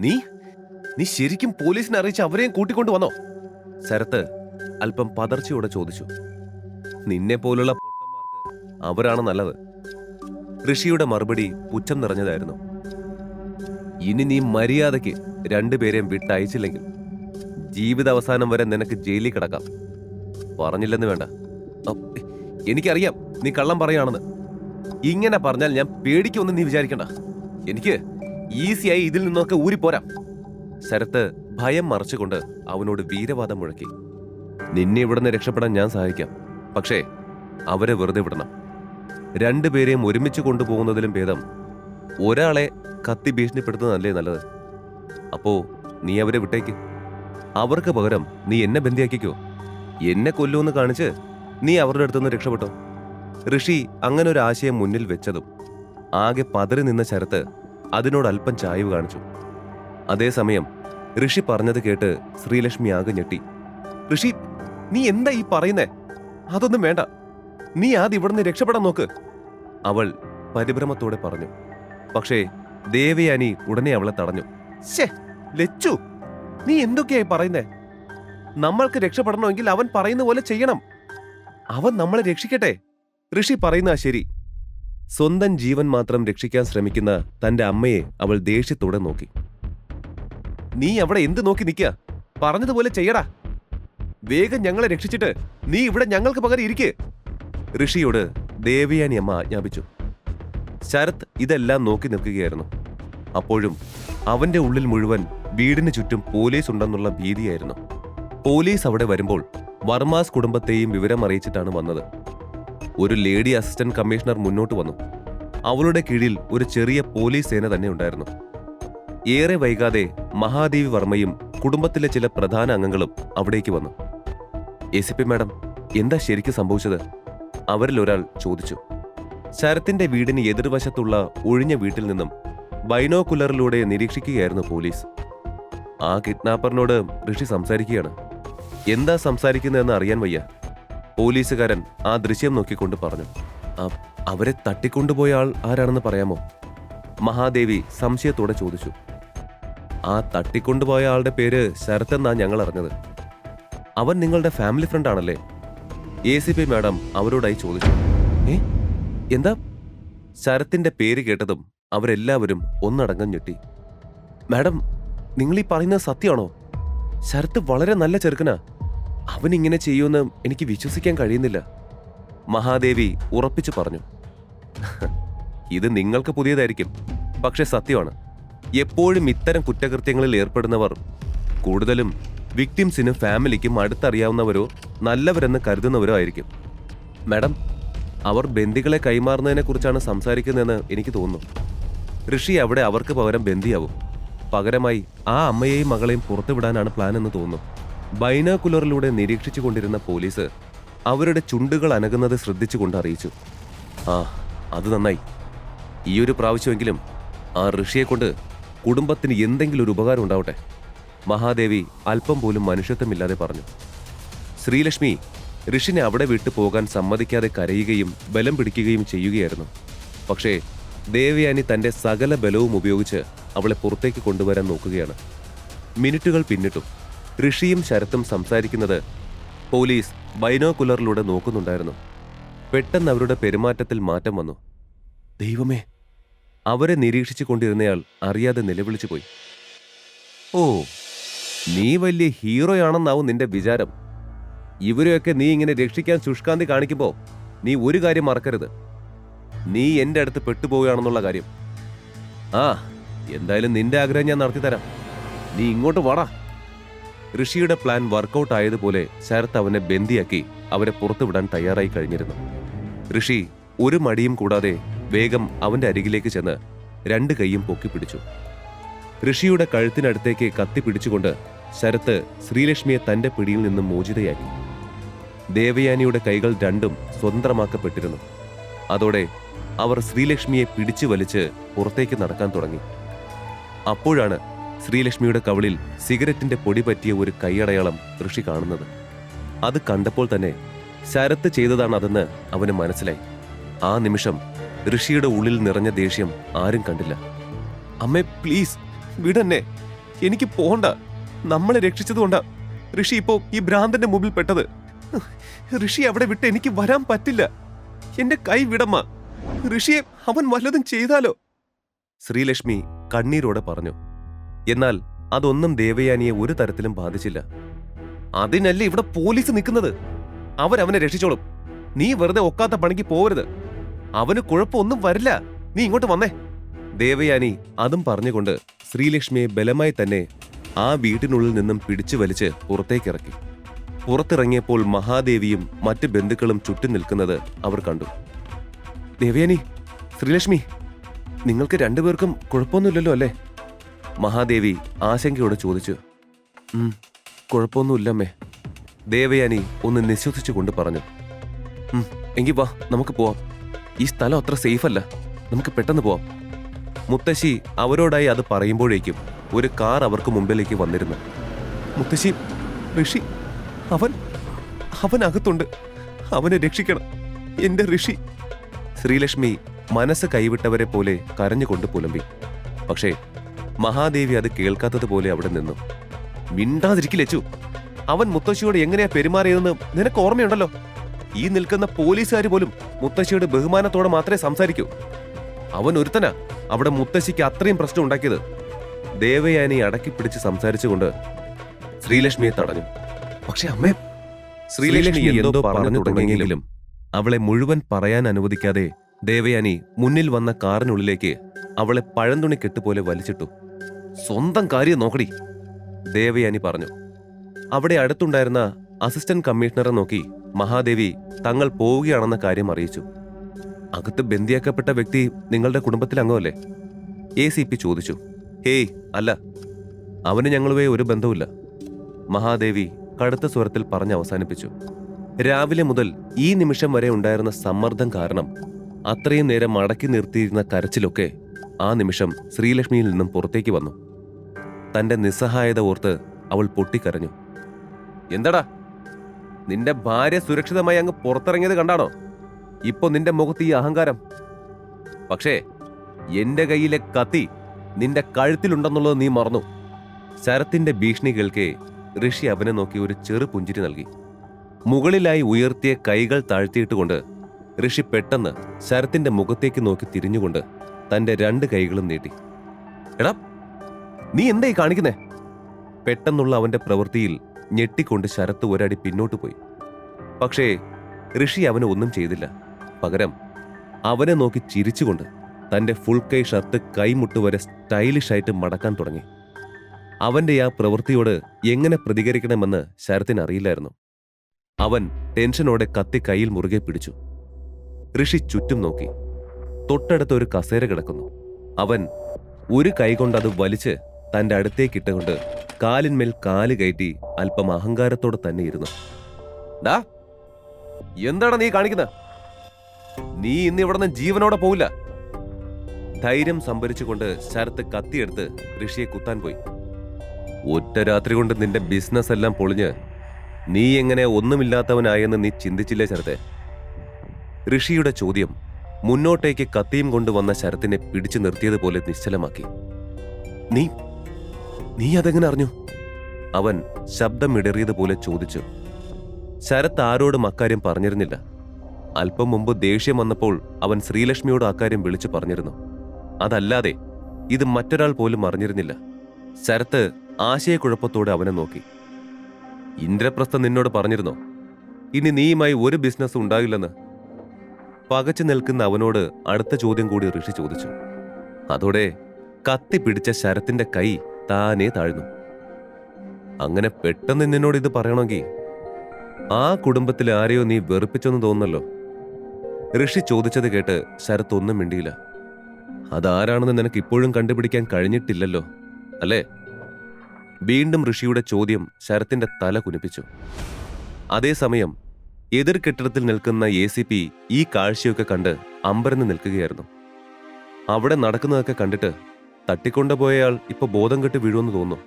നീ? നീ ശരിക്കും പോലീസിനെ അറിയിച്ച് അവരെയും കൂട്ടിക്കൊണ്ടു വന്നോ? ശരത്ത് അല്പം പതർച്ചയോടെ ചോദിച്ചു. നിന്നെ പോലുള്ള അവരാണ് നല്ലത്. ഋഷിയുടെ മറുപടി പുച്ഛം നിറഞ്ഞതായിരുന്നു. ഇനി നീ മര്യാദയ്ക്ക് രണ്ടുപേരെയും വിട്ടയച്ചില്ലെങ്കിൽ ജീവിതാവസാനം വരെ നിനക്ക് ജയിലിൽ കിടക്കാം. പറഞ്ഞില്ലെന്ന് വേണ്ട. എനിക്കറിയാം നീ കള്ളം പറയാണെന്ന് ഇങ്ങനെ പറഞ്ഞാൽ ഞാൻ പേടിക്കൊന്നും നീ വിചാരിക്കണ്ട. എനിക്ക് ഈസിയായി ഇതിൽ നിന്നൊക്കെ ഊരിപ്പോരാം ശരത്ത് ഭയം മറച്ചുകൊണ്ട് അവനോട് വീരവാദം മുഴക്കി. നിന്നെ ഇവിടുന്ന് രക്ഷപ്പെടാൻ ഞാൻ സഹായിക്കാം. പക്ഷേ അവരെ വെറുതെ വിടണം. രണ്ടുപേരെയും ഒരുമിച്ച് കൊണ്ടുപോകുന്നതിലും ഭേദം ഒരാളെ കത്തി ഭീഷണിപ്പെടുത്തുന്നതല്ലേ നല്ലത്? അപ്പോ നീ അവരെ വിട്ടേക്ക്. അവർക്ക് പകരം നീ എന്നെ ബന്ധിയാക്കിക്കോ. എന്നെ കൊല്ലുമെന്ന് കാണിച്ച് നീ അവരുടെ അടുത്തുനിന്ന് രക്ഷപ്പെട്ടോ. ഋഷി അങ്ങനെ ഒരു ആശയം മുന്നിൽ വെച്ചതും ആകെ പതറി നിന്ന ശരത്ത് അതിനോട് അല്പം ചായവ് കാണിച്ചു. അതേസമയം ഋഷി പറഞ്ഞത് കേട്ട് ശ്രീലക്ഷ്മി ആകെ ഞെട്ടി. ഋഷി നീ എന്താ ഈ പറയുന്നേ? അതൊന്നും വേണ്ട. നീ ആദ്യം ഇവിടുന്ന് രക്ഷപ്പെടാൻ നോക്ക്. അവൾ പരിഭ്രമത്തോടെ പറഞ്ഞു. പക്ഷേ ദേവയാനി ഉടനെ അവളെ തടഞ്ഞു. ശേ ലച്ചു നീ എന്തൊക്കെയായി പറയുന്നേ? നമ്മൾക്ക് രക്ഷപ്പെടണമെങ്കിൽ അവൻ പറയുന്ന പോലെ ചെയ്യണം. അവൻ നമ്മളെ രക്ഷിക്കട്ടെ? ഋഷി പറയുന്ന ശരി. സ്വന്തം ജീവൻ മാത്രം രക്ഷിക്കാൻ ശ്രമിക്കുന്ന തന്റെ അമ്മയെ അവൾ ദേഷ്യത്തോടെ നോക്കി. നീ അവിടെ എന്ത് നോക്കി നിൽക്കുക? പറഞ്ഞതുപോലെ ചെയ്യടാ. വേഗം ഞങ്ങളെ രക്ഷിച്ചിട്ട് നീ ഇവിടെ ഞങ്ങൾക്ക് പകരം ഇരിക്ക്. ഋഷിയോട് ദേവയാനി അമ്മ ആജ്ഞാപിച്ചു. ശരത് ഇതെല്ലാം നോക്കി നിൽക്കുകയായിരുന്നു. അപ്പോഴും അവന്റെ ഉള്ളിൽ മുഴുവൻ വീടിന് ചുറ്റും പോലീസ് ഉണ്ടെന്നുള്ള ഭീതിയായിരുന്നു. പോലീസ് അവിടെ വരുമ്പോൾ വർമാസ് കുടുംബത്തെയും വിവരം അറിയിച്ചിട്ടാണ് വന്നത്. ഒരു ലേഡി അസിസ്റ്റന്റ് കമ്മീഷണർ മുന്നോട്ട് വന്നു. അവളുടെ കീഴിൽ ഒരു ചെറിയ പോലീസ് സേന തന്നെ ഉണ്ടായിരുന്നു. ഏറെ വൈകാതെ മഹാദേവി വർമ്മയും കുടുംബത്തിലെ ചില പ്രധാന അംഗങ്ങളും അവിടേക്ക് വന്നു. എ സി പി മാഡം എന്താ ശരിക്കും സംഭവിച്ചത്? അവരിൽ ഒരാൾ ചോദിച്ചു. ശരത്തിന്റെ വീടിന് എതിർവശത്തുള്ള ഒഴിഞ്ഞ വീട്ടിൽ നിന്നും ബൈനോക്കുലറിലൂടെ നിരീക്ഷിക്കുകയായിരുന്നു പോലീസ്. ആ കിഡ്നാപ്പറിനോട് ഋഷി സംസാരിക്കുകയാണ്. എന്താ സംസാരിക്കുന്നതെന്ന് അറിയാൻ വയ്യ. പോലീസുകാരൻ ആ ദൃശ്യം നോക്കിക്കൊണ്ട് പറഞ്ഞു അവരെ തട്ടിക്കൊണ്ടുപോയ ആൾ ആരാണെന്ന് പറയാമോ? മഹാദേവി സംശയത്തോടെ ചോദിച്ചു. ആ തട്ടിക്കൊണ്ടുപോയ ആളുടെ പേര് ശരത് എന്നാ ഞങ്ങൾ അറിഞ്ഞത്. അവൻ നിങ്ങളുടെ ഫാമിലി ഫ്രണ്ട് ആണല്ലേ? എ സി പി മാഡം അവരോടായി ചോദിച്ചു. ഏ? എന്താ? ശരത്തിന്റെ പേര് കേട്ടതും അവരെല്ലാവരും ഒന്നടങ്കം ഞെട്ടി. മാഡം നിങ്ങൾ ഈ പറയുന്നത് സത്യമാണോ? ശരത്ത് വളരെ നല്ല ചെറുക്കനാ. അവൻ ഇങ്ങനെ ചെയ്യുമെന്ന് എനിക്ക് വിശ്വസിക്കാൻ കഴിയുന്നില്ല. മഹാദേവി ഉറപ്പിച്ചു പറഞ്ഞു. ഇത് നിങ്ങൾക്ക് പുതിയതായിരിക്കും. പക്ഷെ സത്യമാണ്. എപ്പോഴും ഇത്തരം കുറ്റകൃത്യങ്ങളിൽ ഏർപ്പെടുന്നവർ കൂടുതലും വിക്ടിംസിനും ഫാമിലിക്കും അടുത്തറിയാവുന്നവരോ നല്ലവരെന്ന് കരുതുന്നവരോ ആയിരിക്കും. മാഡം അവർ ബന്ദികളെ കൈമാറുന്നതിനെ കുറിച്ചാണ് സംസാരിക്കുന്നതെന്ന് എനിക്ക് തോന്നുന്നു. ഋഷി അവിടെ അവർക്ക് പകരം ബന്ദിയാവും പകരമായി ആ അമ്മയെയും മകളെയും പുറത്തുവിടാനാണ് പ്ലാൻ എന്ന് തോന്നുന്നു. ബൈനാക്കുലറിലൂടെ നിരീക്ഷിച്ചുകൊണ്ടിരുന്ന പോലീസ് അവരുടെ ചുണ്ടുകൾ അനകുന്നത് ശ്രദ്ധിച്ചുകൊണ്ട് അറിയിച്ചു. ആ അത് നന്നായി. ഈ ഒരു പ്രാവശ്യമെങ്കിലും ആ ഋഷിയെ കൊണ്ട് കുടുംബത്തിന് എന്തെങ്കിലും ഒരു ഉപകാരം ഉണ്ടാവട്ടെ. മഹാദേവി അല്പം പോലും മനുഷ്യത്വമില്ലാതെ പറഞ്ഞു. ശ്രീലക്ഷ്മി ഋഷിനെ അവിടെ വിട്ടു പോകാൻ സമ്മതിക്കാതെ കരയുകയും ബലം പിടിക്കുകയും ചെയ്യുകയായിരുന്നു. പക്ഷേ ദേവയാനി തന്റെ സകല ബലവും ഉപയോഗിച്ച് അവളെ പുറത്തേക്ക് കൊണ്ടുവരാൻ നോക്കുകയാണ്. മിനിറ്റുകൾ പിന്നിട്ടു. ഋഷിയും ശരത്തും സംസാരിക്കുന്നത് പോലീസ് ബൈനോക്കുലറിലൂടെ നോക്കുന്നുണ്ടായിരുന്നു. പെട്ടെന്ന് അവരുടെ പെരുമാറ്റത്തിൽ മാറ്റം വന്നു. ദൈവമേ അവരെ നിരീക്ഷിച്ചു കൊണ്ടിരുന്നയാൾ അറിയാതെ നിലവിളിച്ചു പോയി. ഓ നീ വലിയ ഹീറോയാണെന്നാവും നിന്റെ വിചാരം. ഇവരെയൊക്കെ നീ ഇങ്ങനെ രക്ഷിക്കാൻ ശുഷ്കാന്തി കാണിക്കുമ്പോ നീ ഒരു കാര്യം മറക്കരുത്. നീ എന്റെ അടുത്ത് പെട്ടുപോവുകയാണെന്നുള്ള കാര്യം. ആ എന്തായാലും നിന്റെ ആഗ്രഹം ഞാൻ നടത്തിത്തരാം. നീ ഇങ്ങോട്ട് വാടാ. ഋഷിയുടെ പ്ലാൻ വർക്കൗട്ട് ആയതുപോലെ ശരത് അവനെ ബന്ദിയാക്കി അവരെ പുറത്തുവിടാൻ തയ്യാറായി കഴിഞ്ഞിരുന്നു. ഋഷി ഒരു മടിയും കൂടാതെ വേഗം അവന്റെ അരികിലേക്ക് ചെന്ന് രണ്ട് കൈയും പൊക്കി പിടിച്ചു. ഋഷിയുടെ കഴുത്തിനടുത്തേക്ക് കത്തി പിടിച്ചുകൊണ്ട് ശരത്ത് ശ്രീലക്ഷ്മിയെ തന്റെ പിടിയിൽ നിന്നും മോചിതയാക്കി. ദേവയാനിയുടെ കൈകൾ രണ്ടും സ്വതന്ത്രമാക്കപ്പെട്ടിരുന്നു. അതോടെ അവർ ശ്രീലക്ഷ്മിയെ പിടിച്ചു വലിച്ച് പുറത്തേക്ക് നടക്കാൻ തുടങ്ങി. അപ്പോഴാണ് ശ്രീലക്ഷ്മിയുടെ കവളിൽ സിഗരറ്റിന്റെ പൊടി പറ്റിയ ഒരു കൈയടയാളം ഋഷി കാണുന്നത്. അത് കണ്ടപ്പോൾ തന്നെ ശരത്ത് ചെയ്തതാണ് അതെന്ന് അവന് മനസ്സിലായി. ആ നിമിഷം ഋഷിയുടെ ഉള്ളിൽ നിറഞ്ഞ ദേഷ്യം ആരും കണ്ടില്ല. അമ്മേ പ്ലീസ് വിടന്നെ. എനിക്ക് പോണ്ട. നമ്മളെ രക്ഷിച്ചതുകൊണ്ടാ ഋഷി ഇപ്പോ ഈ ഭ്രാന്തന്റെ മുമ്പിൽ പെട്ടത്. ഋഷി അവിടെ വിട്ട് എനിക്ക് വരാൻ പറ്റില്ല. എന്റെ കൈ വിടമ്മ. ഋഷിയെ അവൻ വല്ലതും ചെയ്താലോ? ശ്രീലക്ഷ്മി കണ്ണീരോടെ പറഞ്ഞു. എന്നാൽ അതൊന്നും ദേവയാനിയെ ഒരു തരത്തിലും ബാധിച്ചില്ല. അതിനല്ലേ ഇവിടെ പോലീസ് നിൽക്കുന്നത്? അവരവനെ രക്ഷിച്ചോളും. നീ വെറുതെ ഒക്കാത്ത പണിക്ക് പോവരുത്. അവന് കുഴപ്പമൊന്നും വരില്ല. നീ ഇങ്ങോട്ട് വന്നേ. ദേവയാനി അതും പറഞ്ഞുകൊണ്ട് ശ്രീലക്ഷ്മിയെ ബലമായി തന്നെ ആ വീട്ടിനുള്ളിൽ നിന്നും പിടിച്ചു വലിച്ച് പുറത്തേക്കിറക്കി. പുറത്തിറങ്ങിയപ്പോൾ മഹാദേവിയും മറ്റ് ബന്ധുക്കളും ചുറ്റി നിൽക്കുന്നത് അവർ കണ്ടു. ദേവയാനി ശ്രീലക്ഷ്മി നിങ്ങൾക്ക് രണ്ടുപേർക്കും കുഴപ്പമൊന്നുമില്ലല്ലോ അല്ലേ? മഹാദേവി ആശങ്കയോടെ ചോദിച്ചു "ഉം, കുഴപ്പമൊന്നുമില്ലമ്മേ. ദേവയാനി ഒന്ന് നിശ്വസിച്ചുകൊണ്ട് പറഞ്ഞു "ഉം, എങ്കി വാ നമുക്ക് പോവാം. ഈ സ്ഥലം അത്ര സേഫ് അല്ല നമുക്ക് പെട്ടെന്ന് പോവാം. മുത്തശ്ശി അവരോടായി അത് പറയുമ്പോഴേക്കും ഒരു കാർ അവർക്ക് മുമ്പിലേക്ക് വന്നിരുന്നു. മുത്തശ്ശി ഋഷി അവൻ അവൻ അകത്തുണ്ട് അവനെ രക്ഷിക്കണം. എന്റെ ഋഷി. ശ്രീലക്ഷ്മി മനസ്സ് കൈവിട്ടവരെ പോലെ കരഞ്ഞുകൊണ്ട് പുലമ്പി. പക്ഷേ മഹാദേവി അത് കേൾക്കാത്തതുപോലെ അവിടെ നിന്നു. മിണ്ടാതിരിക്കില്ലച്ചു അവൻ മുത്തശ്ശിയോട് എങ്ങനെയാ പെരുമാറിയതെന്ന് നിനക്ക് ഓർമ്മയുണ്ടല്ലോ? ഈ നിൽക്കുന്ന പോലീസുകാർ പോലും മുത്തശ്ശിയോട് ബഹുമാനത്തോടെ മാത്രമേ സംസാരിക്കൂ. അവൻ ഒരുത്തനാ അവിടെ മുത്തശ്ശിക്ക് അത്രയും പ്രശ്നം ഉണ്ടാക്കിയത്. ദേവയാനി അടക്കി പിടിച്ച് സംസാരിച്ചുകൊണ്ട് ശ്രീലക്ഷ്മിയെ തടഞ്ഞു. പക്ഷെ അമ്മേ ശ്രീലക്ഷ്മി എന്തോ പറഞ്ഞു തുടങ്ങിയെങ്കിലും അവളെ മുഴുവൻ പറയാൻ അനുവദിക്കാതെ ദേവയാനി മുന്നിൽ വന്ന കാറിനുള്ളിലേക്ക് അവളെ പഴന്തുണി കെട്ടുപോലെ വലിച്ചിട്ടു. സ്വന്തം കാര്യം നോക്കടി ദേവയാനി പറഞ്ഞു. അവിടെ അടുത്തുണ്ടായിരുന്ന അസിസ്റ്റന്റ് കമ്മീഷണറെ നോക്കി മഹാദേവി തങ്ങൾ പോവുകയാണെന്ന കാര്യം അറിയിച്ചു. അകത്ത് ബന്ധിയാക്കപ്പെട്ട വ്യക്തി നിങ്ങളുടെ കുടുംബത്തിൽ അംഗമല്ലേ എ സി പി ചോദിച്ചു. ഹേയ് അല്ല. അവന് ഞങ്ങളുവേ ഒരു ബന്ധവുമില്ല മഹാദേവി കടുത്ത സ്വരത്തിൽ പറഞ്ഞ് അവസാനിപ്പിച്ചു. രാവിലെ മുതൽ ഈ നിമിഷം വരെ ഉണ്ടായിരുന്ന സമ്മർദ്ദം കാരണം അത്രയും നേരം മടക്കി നിർത്തിയിരുന്ന കരച്ചിലൊക്കെ ആ നിമിഷം ശ്രീലക്ഷ്മിയിൽ നിന്നും പുറത്തേക്ക് വന്നു. തന്റെ നിസ്സഹായത ഓർത്ത് അവൾ പൊട്ടിക്കരഞ്ഞു. എന്തടാ? നിന്റെ ഭാര്യ സുരക്ഷിതമായി അങ്ങ് പുറത്തിറങ്ങിയത് കണ്ടാണോ? ഇപ്പൊ നിന്റെ മുഖത്ത് ഈ അഹങ്കാരം. പക്ഷേ എന്റെ കയ്യിലെ കത്തി നിന്റെ കഴുത്തിലുണ്ടെന്നുള്ളത് നീ മറന്നു. ശരത്തിന്റെ ഭീഷണി കേൾക്കെ ഋഷി അവനെ നോക്കി ഒരു ചെറു പുഞ്ചിരി നൽകി. മുകളിലായി ഉയർത്തിയ കൈകൾ താഴ്ത്തിയിട്ടുകൊണ്ട് ഋഷി പെട്ടെന്ന് ശരത്തിന്റെ മുഖത്തേക്ക് നോക്കി തിരിഞ്ഞുകൊണ്ട് തന്റെ രണ്ട് കൈകളും നീട്ടി. എടാ നീ എന്തായി കാണിക്കുന്നേ? പെട്ടെന്നുള്ള അവന്റെ പ്രവൃത്തിയിൽ ഞെട്ടിക്കൊണ്ട് ശരത്ത് ഒരടി പിന്നോട്ട് പോയി. പക്ഷേ ഋഷി അവന് ഒന്നും ചെയ്തില്ല. പകരം അവനെ നോക്കി ചിരിച്ചുകൊണ്ട് തന്റെ ഫുൾ കൈ ഷർട്ട് കൈമുട്ടുവരെ സ്റ്റൈലിഷായിട്ട് മടക്കാൻ തുടങ്ങി. അവന്റെ ആ പ്രവൃത്തിയോട് എങ്ങനെ പ്രതികരിക്കണമെന്ന് ശരത്തിന് അറിയില്ലായിരുന്നു അവൻ ടെൻഷനോടെ കത്തി കയ്യിൽ മുറുകെ പിടിച്ചു. ഋഷി ചുറ്റും നോക്കി. തൊട്ടടുത്ത് ഒരു കസേര കിടക്കുന്നു. അവൻ ഒരു കൈകൊണ്ട് അത് വലിച്ച് തന്റെ അടുത്തേക്കിട്ടുകൊണ്ട് കാലിന്മേൽ കാൽ കയറ്റി അല്പം അഹങ്കാരത്തോടെ തന്നെ ഇരുന്നു. ഡാ എന്താണ് നീ കാണിക്കുന്നത് നീ ഇന്ന് ഇവിടുന്ന് ജീവനോടെ പോവില്ല. ധൈര്യം സംഭരിച്ചുകൊണ്ട് ശരത്ത് കത്തിയെടുത്ത് ഋഷിയെ കുത്താൻ പോയി. ഒറ്റ രാത്രി കൊണ്ട് നിന്റെ ബിസിനസ് എല്ലാം പൊളിഞ്ഞ് നീ എങ്ങനെ ഒന്നുമില്ലാത്തവനായെന്ന് നീ ചിന്തിച്ചില്ലേ ശരത്തെ? ഋഷിയുടെ ചോദ്യം മുന്നോട്ടേക്ക് കത്തിയും കൊണ്ടുവന്ന ശരത്തിനെ പിടിച്ചു നിർത്തിയതുപോലെ നിശ്ചലമാക്കി. നീ നീ അതെങ്ങനെ അറിഞ്ഞു? അവൻ ശബ്ദമിടറിയതുപോലെ ചോദിച്ചു. ശരത്ത് ആരോടും അക്കാര്യം പറഞ്ഞിരുന്നില്ല. അല്പം മുമ്പ് ദേഷ്യം വന്നപ്പോൾ അവൻ ശ്രീലക്ഷ്മിയോട് അക്കാര്യം വിളിച്ചു പറഞ്ഞിരുന്നു. അതല്ലാതെ ഇത് മറ്റൊരാൾ പോലും അറിഞ്ഞിരുന്നില്ല. ശരത്ത് ആശയക്കുഴപ്പത്തോടെ അവനെ നോക്കി. ഇന്ദ്രപ്രസ്ഥ നിന്നോട് പറഞ്ഞിരുന്നോ? ഇനി നീയുമായി ഒരു ബിസിനസ് ഉണ്ടാകില്ലെന്ന് പകച്ചു നിൽക്കുന്ന അവനോട് അടുത്ത ചോദ്യം കൂടി ഋഷി ചോദിച്ചു. അതോടെ കത്തി പിടിച്ച ശരത്തിന്റെ കൈ താനേ താഴ്ന്നു. അങ്ങനെ പെട്ടെന്ന് നിന്നോട് ഇത് പറയണമെങ്കിൽ ആ കുടുംബത്തിൽ ആരെയോ നീ വെറുപ്പിച്ചെന്ന് തോന്നുന്നല്ലോ? ഋഷി ചോദിച്ചത് കേട്ട് ശരത്ത് ഒന്നും മിണ്ടിയില്ല. അതാരാണെന്ന് നിനക്ക് ഇപ്പോഴും കണ്ടുപിടിക്കാൻ കഴിഞ്ഞിട്ടില്ലല്ലോ അല്ലേ? വീണ്ടും ഋഷിയുടെ ചോദ്യം ശരത്തിന്റെ തല കുനിപ്പിച്ചു. അതേസമയം എതിർ കെട്ടിടത്തിൽ നിൽക്കുന്ന എ സി പി ഈ കാഴ്ചയൊക്കെ കണ്ട് അമ്പരന്ന് നിൽക്കുകയായിരുന്നു. അവിടെ നടക്കുന്നതൊക്കെ കണ്ടിട്ട് തട്ടിക്കൊണ്ടുപോയയാൾ ഇപ്പൊ ബോധം കെട്ട് വീഴുമെന്ന് തോന്നുന്നു.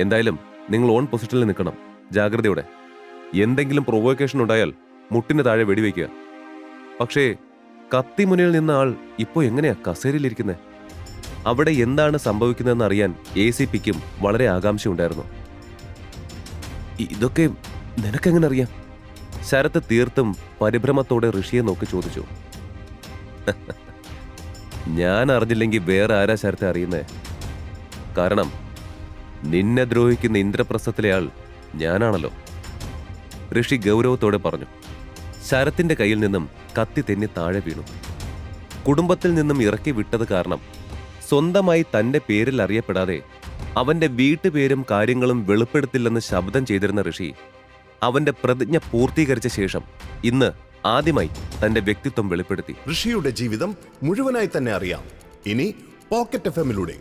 എന്തായാലും നിങ്ങൾ ഓൺ പൊസിഷനിൽ നിൽക്കണം. ജാഗ്രതയോടെ. എന്തെങ്കിലും പ്രൊവോക്കേഷൻ ഉണ്ടായാൽ മുട്ടിന് താഴെ വെടിവെക്കുക. പക്ഷേ കത്തിമുനയിൽ നിന്ന ആൾ ഇപ്പോ എങ്ങനെയാ കസേരയിലിരിക്കുന്നത് അവിടെ എന്താണ് സംഭവിക്കുന്നതെന്ന് അറിയാൻ എ സി പിക്കും വളരെ ആകാംക്ഷയുണ്ടായിരുന്നു. ഇതൊക്കെ നിനക്കെങ്ങനെ അറിയാം? ശരത്ത് തീർത്തും പരിഭ്രമത്തോടെ ഋഷിയെ നോക്കി ചോദിച്ചു. ഞാൻ അറിഞ്ഞില്ലെങ്കിൽ വേറെ ആരാ ശരത്തെ അറിയുന്നേ? കാരണം നിന്നെ ദ്രോഹിക്കുന്ന ഇന്ദ്രപ്രസ്ഥത്തിലെ ആൾ ഞാനാണല്ലോ. ഋഷി ഗൗരവത്തോടെ പറഞ്ഞു. ശരത്തിന്റെ കയ്യിൽ നിന്നും കത്തി തെന്നി താഴെ വീണു. കുടുംബത്തിൽ നിന്നും ഇറക്കി വിട്ടത് കാരണം സ്വന്തമായി തന്റെ പേരിൽ അറിയപ്പെടാതെ അവന്റെ വീട്ടുപേരും കാര്യങ്ങളും വെളിപ്പെടുത്തില്ലെന്ന് ശബ്ദം ചെയ്തിരുന്ന ഋഷി അവന്റെ പ്രതിജ്ഞ പൂർത്തീകരിച്ച ശേഷം ഇന്ന് ആദ്യമായി തന്റെ വ്യക്തിത്വം വെളിപ്പെടുത്തി. ഋഷിയുടെ ജീവിതം മുഴുവനായി തന്നെ അറിയാം. ഇനി പോക്കറ്റ് എഫ് എമ്മിലൂടെ.